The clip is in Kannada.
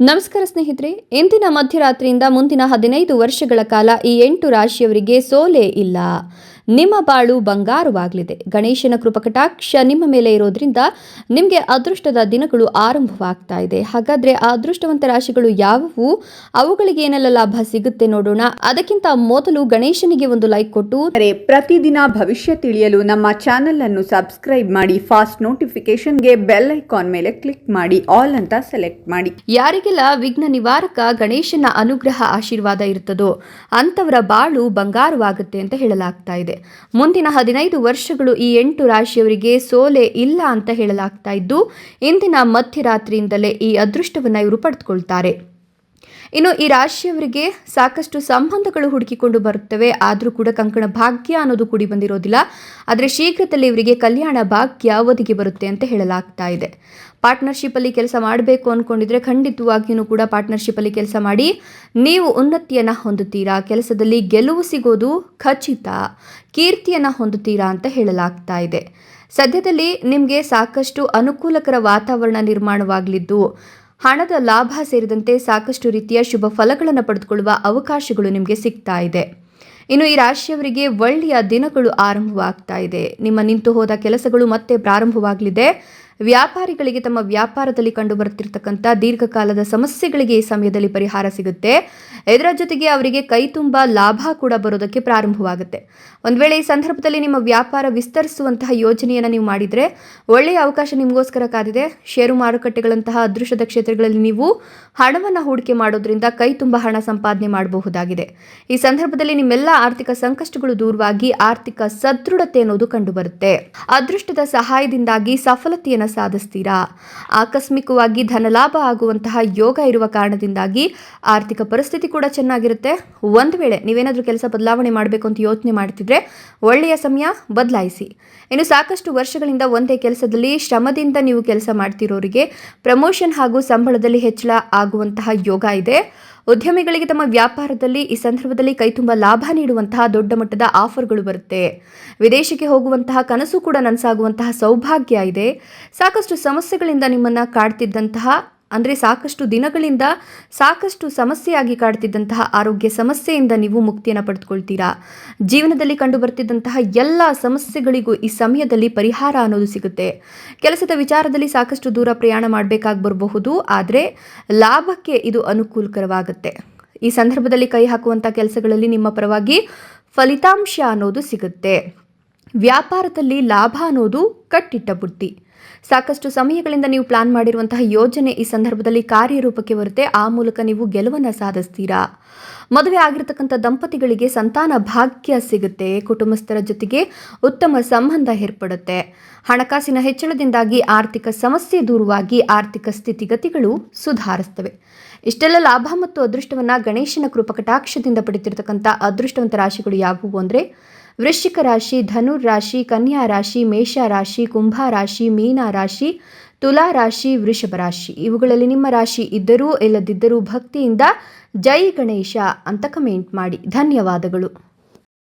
ನಮಸ್ಕಾರ ಸ್ನೇಹಿತರೆ ಇಂದಿನ ಮಧ್ಯರಾತ್ರಿಯಿಂದ ಮುಂದಿನ ಹದಿನೈದು ವರ್ಷಗಳ ಕಾಲ ಈ ಎಂಟು ರಾಶಿಯವರಿಗೆ ಸೋಲೆ ಇಲ್ಲ. ನಿಮ್ಮ ಬಾಳು ಬಂಗಾರವಾಗಲಿದೆ. ಗಣೇಶನ ಕೃಪಕಟಾಕ್ಷ ನಿಮ್ಮ ಮೇಲೆ ಇರೋದ್ರಿಂದ ನಿಮಗೆ ಅದೃಷ್ಟದ ದಿನಗಳು ಆರಂಭವಾಗ್ತಾ ಇದೆ. ಹಾಗಾದ್ರೆ ಆ ಅದೃಷ್ಟವಂತ ರಾಶಿಗಳು ಯಾವುವು? ಅವುಗಳಿಗೆ ಏನೆಲ್ಲ ಲಾಭ ಸಿಗುತ್ತೆ ನೋಡೋಣ. ಅದಕ್ಕಿಂತ ಮೊದಲು ಗಣೇಶನಿಗೆ ಒಂದು ಲೈಕ್ ಕೊಟ್ಟು. ಪ್ರತಿದಿನ ಭವಿಷ್ಯ ತಿಳಿಯಲು ನಮ್ಮ ಚಾನೆಲ್ ಅನ್ನು ಸಬ್ಸ್ಕ್ರೈಬ್ ಮಾಡಿ ಫಾಸ್ಟ್ ನೋಟಿಫಿಕೇಶನ್ಗೆ ಬೆಲ್ ಐಕಾನ್ ಮೇಲೆ ಕ್ಲಿಕ್ ಮಾಡಿ ಆಲ್ ಅಂತ ಸೆಲೆಕ್ಟ್ ಮಾಡಿ. ಯಾರಿಗೆಲ್ಲ ವಿಘ್ನ ನಿವಾರಕ ಗಣೇಶನ ಅನುಗ್ರಹ ಆಶೀರ್ವಾದ ಇರುತ್ತದೋ ಅಂತವರ ಬಾಳು ಬಂಗಾರವಾಗುತ್ತೆ ಅಂತ ಹೇಳಲಾಗ್ತಾ ಇದೆ. ಮುಂದಿನ ಹದಿನೈದು ವರ್ಷಗಳು ಈ ಎಂಟು ರಾಶಿಯವರಿಗೆ ಸೋಲೆ ಇಲ್ಲ ಅಂತ ಹೇಳಲಾಗ್ತಾ ಇದ್ದು, ಇಂದಿನ ಮಧ್ಯರಾತ್ರಿಯಿಂದಲೇ ಈ ಅದೃಷ್ಟವನ್ನು ಇವರು ಪಡೆದುಕೊಳ್ತಾರೆ. ಇನ್ನು ಈ ರಾಶಿಯವರಿಗೆ ಸಾಕಷ್ಟು ಸಂಬಂಧಗಳು ಹುಡುಕಿಕೊಂಡು ಬರುತ್ತವೆ. ಆದರೂ ಕೂಡ ಕಂಕಣ ಭಾಗ್ಯ ಅನ್ನೋದು ಕೂಡಿ ಬಂದಿರೋದಿಲ್ಲ. ಆದರೆ ಶೀಘ್ರದಲ್ಲಿ ಇವರಿಗೆ ಕಲ್ಯಾಣ ಭಾಗ್ಯ ಒದಗಿ ಬರುತ್ತೆ ಅಂತ ಹೇಳಲಾಗ್ತಾ ಇದೆ. ಪಾರ್ಟ್ನರ್ಶಿಪ್ಪಲ್ಲಿ ಕೆಲಸ ಮಾಡಬೇಕು ಅಂದ್ಕೊಂಡಿದ್ರೆ ಖಂಡಿತವಾಗಿಯೂ ಕೂಡ ಪಾರ್ಟ್ನರ್ಶಿಪ್ಪಲ್ಲಿ ಕೆಲಸ ಮಾಡಿ ನೀವು ಉನ್ನತಿಯನ್ನು ಹೊಂದುತ್ತೀರಾ. ಕೆಲಸದಲ್ಲಿ ಗೆಲುವು ಸಿಗೋದು ಖಚಿತ. ಕೀರ್ತಿಯನ್ನು ಹೊಂದುತ್ತೀರಾ ಅಂತ ಹೇಳಲಾಗ್ತಾ ಇದೆ. ಸದ್ಯದಲ್ಲಿ ನಿಮಗೆ ಸಾಕಷ್ಟು ಅನುಕೂಲಕರ ವಾತಾವರಣ ನಿರ್ಮಾಣವಾಗಲಿದ್ದು ಹಣದ ಲಾಭ ಸೇರಿದಂತೆ ಸಾಕಷ್ಟು ರೀತಿಯ ಶುಭ ಫಲಗಳನ್ನು ಪಡೆದುಕೊಳ್ಳುವ ಅವಕಾಶಗಳು ನಿಮಗೆ ಸಿಗ್ತಾ ಇದೆ. ಇನ್ನು ಈ ರಾಶಿಯವರಿಗೆ ಒಳ್ಳೆಯ ದಿನಗಳು ಆರಂಭವಾಗ್ತಾ ಇದೆ. ನಿಮ್ಮ ನಿಂತು ಹೋದ ಕೆಲಸಗಳು ಮತ್ತೆ ಪ್ರಾರಂಭವಾಗಲಿದೆ. ವ್ಯಾಪಾರಿಗಳಿಗೆ ತಮ್ಮ ವ್ಯಾಪಾರದಲ್ಲಿ ಕಂಡು ಬರುತ್ತಿರತಕ್ಕಂಥ ದೀರ್ಘಕಾಲದ ಸಮಸ್ಯೆಗಳಿಗೆ ಈ ಸಮಯದಲ್ಲಿ ಪರಿಹಾರ ಸಿಗುತ್ತೆ. ಇದರ ಜೊತೆಗೆ ಅವರಿಗೆ ಕೈ ತುಂಬ ಲಾಭ ಕೂಡ ಬರೋದಕ್ಕೆ ಪ್ರಾರಂಭವಾಗುತ್ತೆ. ಒಂದು ವೇಳೆ ಈ ಸಂದರ್ಭದಲ್ಲಿ ನಿಮ್ಮ ವ್ಯಾಪಾರ ವಿಸ್ತರಿಸುವಂತಹ ಯೋಜನೆಯನ್ನು ನೀವು ಮಾಡಿದರೆ ಒಳ್ಳೆಯ ಅವಕಾಶ ನಿಮಗೋಸ್ಕರ ಕಾದಿದೆ. ಷೇರು ಮಾರುಕಟ್ಟೆಗಳಂತಹ ಅದೃಶ್ಯದ ಕ್ಷೇತ್ರಗಳಲ್ಲಿ ನೀವು ಹಣವನ್ನು ಹೂಡಿಕೆ ಮಾಡೋದ್ರಿಂದ ಕೈ ತುಂಬ ಹಣ ಸಂಪಾದನೆ ಮಾಡಬಹುದಾಗಿದೆ. ಈ ಸಂದರ್ಭದಲ್ಲಿ ನಿಮ್ಮೆಲ್ಲ ಆರ್ಥಿಕ ಸಂಕಷ್ಟಗಳು ದೂರವಾಗಿ ಆರ್ಥಿಕ ಸದೃಢತೆ ಅನ್ನೋದು ಕಂಡುಬರುತ್ತೆ. ಅದೃಷ್ಟದ ಸಹಾಯದಿಂದಾಗಿ ಸಫಲತೆಯನ್ನು ಸಾಧಿಸ್ತೀರಾ? ಆಕಸ್ಮಿಕವಾಗಿ ಧನಲಾಭ ಆಗುವಂತಹ ಯೋಗ ಇರುವ ಕಾರಣದಿಂದಾಗಿ ಆರ್ಥಿಕ ಪರಿಸ್ಥಿತಿ ಕೂಡ ಚೆನ್ನಾಗಿರುತ್ತೆ. ಒಂದು ವೇಳೆ ನೀವೇನಾದರೂ ಕೆಲಸ ಬದಲಾವಣೆ ಮಾಡಬೇಕು ಅಂತ ಯೋಚನೆ ಮಾಡ್ತಿದ್ರೆ ಒಳ್ಳೆಯ ಸಮಯ ಬದಲಾಯಿಸಿ. ಇನ್ನು ಸಾಕಷ್ಟು ವರ್ಷಗಳಿಂದ ಒಂದೇ ಕೆಲಸದಲ್ಲಿ ಶ್ರಮದಿಂದ ನೀವು ಕೆಲಸ ಮಾಡ್ತಿರೋರಿಗೆ ಪ್ರಮೋಷನ್ ಹಾಗೂ ಸಂಬಳದಲ್ಲಿ ಹೆಚ್ಚಳ ಆಗುವಂತಹ ಯೋಗ ಇದೆ. ಉದ್ಯಮಿಗಳಿಗೆ ತಮ್ಮ ವ್ಯಾಪಾರದಲ್ಲಿ ಈ ಸಂದರ್ಭದಲ್ಲಿ ಕೈತುಂಬ ಲಾಭ ನೀಡುವಂತಹ ದೊಡ್ಡ ಮಟ್ಟದ ಆಫರ್ಗಳು ಬರುತ್ತೆ. ವಿದೇಶಕ್ಕೆ ಹೋಗುವಂತಹ ಕನಸು ಕೂಡ ನನಸಾಗುವಂತಹ ಸೌಭಾಗ್ಯ ಇದೆ. ಸಾಕಷ್ಟು ಸಮಸ್ಯೆಗಳಿಂದ ನಿಮ್ಮನ್ನು ಕಾಡ್ತಿದ್ದಂತಹ ಅಂದರೆ ಸಾಕಷ್ಟು ದಿನಗಳಿಂದ ಸಾಕಷ್ಟು ಸಮಸ್ಯೆಯಾಗಿ ಕಾಡ್ತಿದ್ದಂತಹ ಆರೋಗ್ಯ ಸಮಸ್ಯೆಯಿಂದ ನೀವು ಮುಕ್ತಿಯನ್ನು ಪಡೆದುಕೊಳ್ತೀರಾ? ಜೀವನದಲ್ಲಿ ಕಂಡು ಬರ್ತಿದ್ದಂತಹ ಎಲ್ಲ ಸಮಸ್ಯೆಗಳಿಗೂ ಈ ಸಮಯದಲ್ಲಿ ಪರಿಹಾರ ಅನ್ನೋದು ಸಿಗುತ್ತೆ. ಕೆಲಸದ ವಿಚಾರದಲ್ಲಿ ಸಾಕಷ್ಟು ದೂರ ಪ್ರಯಾಣ ಮಾಡಬೇಕಾಗಿ ಬರಬಹುದು, ಆದರೆ ಲಾಭಕ್ಕೆ ಇದು ಅನುಕೂಲಕರವಾಗುತ್ತೆ. ಈ ಸಂದರ್ಭದಲ್ಲಿ ಕೈ ಹಾಕುವಂಥ ಕೆಲಸಗಳಲ್ಲಿ ನಿಮ್ಮ ಪರವಾಗಿ ಫಲಿತಾಂಶ ಅನ್ನೋದು ಸಿಗುತ್ತೆ. ವ್ಯಾಪಾರದಲ್ಲಿ ಲಾಭ ಅನ್ನೋದು ಕಟ್ಟಿಟ್ಟ ಬುದ್ಧಿ. ಸಾಕಷ್ಟು ಸಮಯಗಳಿಂದ ನೀವು ಪ್ಲಾನ್ ಮಾಡಿರುವಂತಹ ಯೋಜನೆ ಈ ಸಂದರ್ಭದಲ್ಲಿ ಕಾರ್ಯರೂಪಕ್ಕೆ ಬರುತ್ತೆ. ಆ ಮೂಲಕ ನೀವು ಗೆಲುವನ್ನು ಸಾಧಿಸ್ತೀರಾ? ಮದುವೆ ಆಗಿರತಕ್ಕಂಥ ದಂಪತಿಗಳಿಗೆ ಸಂತಾನ ಭಾಗ್ಯ ಸಿಗುತ್ತೆ. ಕುಟುಂಬಸ್ಥರ ಜೊತೆಗೆ ಉತ್ತಮ ಸಂಬಂಧ ಏರ್ಪಡುತ್ತೆ. ಹಣಕಾಸಿನ ಹೆಚ್ಚಳದಿಂದಾಗಿ ಆರ್ಥಿಕ ಸಮಸ್ಯೆ ದೂರವಾಗಿ ಆರ್ಥಿಕ ಸ್ಥಿತಿಗತಿಗಳು ಸುಧಾರಿಸ್ತವೆ. ಇಷ್ಟೆಲ್ಲ ಲಾಭ ಮತ್ತು ಅದೃಷ್ಟವನ್ನು ಗಣೇಶನ ಕೃಪಕಟಾಕ್ಷದಿಂದ ಪಡೆದಿರತಕ್ಕಂಥ ಅದೃಷ್ಟವಂತ ರಾಶಿಗಳು ಯಾವುವು ಅಂದರೆ ವೃಶ್ಚಿಕ ರಾಶಿ, ಧನುರ್ ರಾಶಿ, ಕನ್ಯಾ ರಾಶಿ, ಮೇಷ ರಾಶಿ, ಕುಂಭ ರಾಶಿ, ಮೀನ ರಾಶಿ, ತುಲಾ ರಾಶಿ, ವೃಷಭ ರಾಶಿ. ಇವುಗಳಲ್ಲಿ ನಿಮ್ಮ ರಾಶಿ ಇದ್ದರೂ ಇಲ್ಲದಿದ್ದರೂ ಭಕ್ತಿಯಿಂದ ಜೈ ಗಣೇಶ ಅಂತ ಕಮೆಂಟ್ ಮಾಡಿ. ಧನ್ಯವಾದಗಳು.